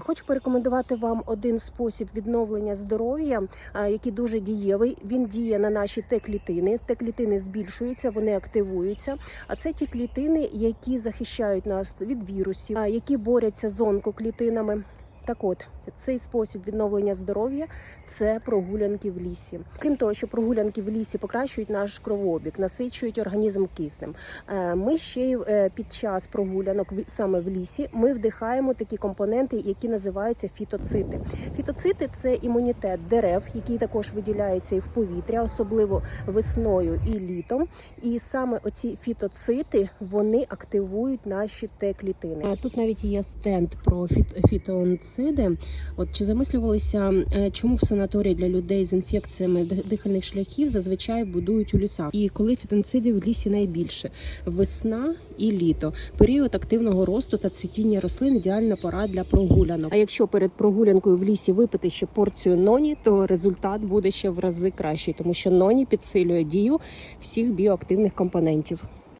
Хочу порекомендувати вам один спосіб відновлення здоров'я, який дуже дієвий. Він діє на наші Т-клітини. Т-клітини збільшуються, вони активуються. А це ті клітини, які захищають нас від вірусів, які борються з онкоклітинами. Так от, цей спосіб відновлення здоров'я це прогулянки в лісі. Крім того, що прогулянки в лісі покращують наш кровообіг, насичують організм киснем. Е, Ми ще й е, під час прогулянок саме в лісі ми вдихаємо такі компоненти, які називаються фітоцити. Фітоцити це імунітет дерев, який також виділяється і в повітря, особливо весною і літом. І саме оці фітоцити вони активують наші Т-клітини. Тут навіть є стенд про фіт- фітоонциди. От чи замислювалися, е, чому в санаторії для людей з інфекціями дихальних шляхів зазвичай будують у лісах? І коли фітонцидів в лісі найбільше весна і літо, період активного росту та цвітіння рослин ідеальна пора для прогулянок. А якщо перед прогулянкою в лісі випити ще порцію ноні, то результат буде ще в рази кращий, тому що ноні підсилює дію всіх біоактивних компонентів.